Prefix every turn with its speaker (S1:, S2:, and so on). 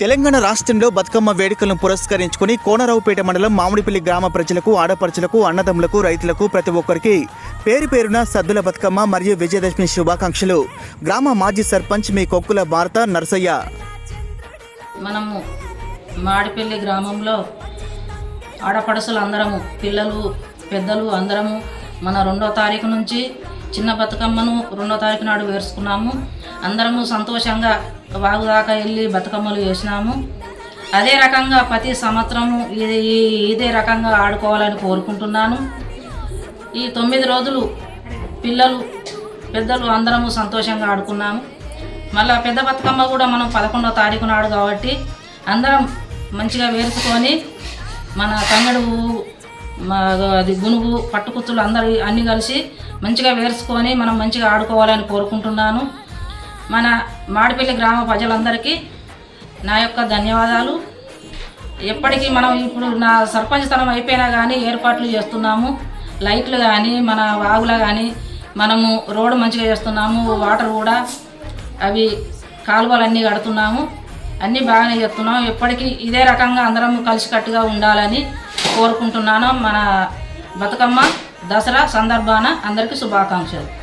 S1: తెలంగాణ రాష్ట్రంలో బతుకమ్మ వేడుకలను పురస్కరించుకుని కోనరావుపేట మండలం మామిడిపల్లి గ్రామ ప్రజలకు ఆడపడుచులకు అన్నదమ్ములకు రైతులకు ప్రతి ఒక్కరికి పేరు పేరున సద్దుల బతుకమ్మ మరియు విజయదశమి శుభాకాంక్షలు. గ్రామ మాజీ సర్పంచ్ మీ కొక్కుల భారత నర్సయ్య.
S2: మనము మాడిపల్లి గ్రామంలో ఆడపడుసులు అందరము పిల్లలు పెద్దలు అందరము మన రెండో తారీఖు నుంచి చిన్న బతుకమ్మను రెండో తారీఖు నాడు వేసుకున్నాము అందరము సంతోషంగా వాగు దాకా వెళ్ళి బతుకమ్మలు వేసినాము. అదే రకంగా ప్రతి సంవత్సరము ఇది ఇదే రకంగా ఆడుకోవాలని కోరుకుంటున్నాను. ఈ తొమ్మిది రోజులు పిల్లలు పెద్దలు అందరము సంతోషంగా ఆడుకున్నాము. మళ్ళీ పెద్ద బతుకమ్మ కూడా మనం పదకొండో తారీఖు నాడు కాబట్టి అందరం మంచిగా వేసుకొని మన తంగడు అది గునుగు పట్టుకుత్తులు అందరు అన్నీ కలిసి మంచిగా వేర్చుకొని మనం మంచిగా ఆడుకోవాలని కోరుకుంటున్నాను. మన మాడిపల్లి గ్రామ ప్రజలందరికీ నా యొక్క ధన్యవాదాలు. ఎప్పటికీ మనం ఇప్పుడు నా సర్పంచ్ స్థలం అయిపోయినా కానీ ఏర్పాట్లు చేస్తున్నాము. లైట్లు కానీ మన వాగుల కానీ మనము రోడ్డు మంచిగా చేస్తున్నాము. వాటర్ కూడా అవి కాలువలన్నీ కడుతున్నాము. అన్నీ బాగానే చెప్తున్నాం. ఎప్పటికీ ఇదే రకంగా అందరం కలిసికట్టుగా ఉండాలని కోరుకుంటున్నాను. మన బతుకమ్మ దసరా సందర్భాన అందరికీ శుభాకాంక్షలు.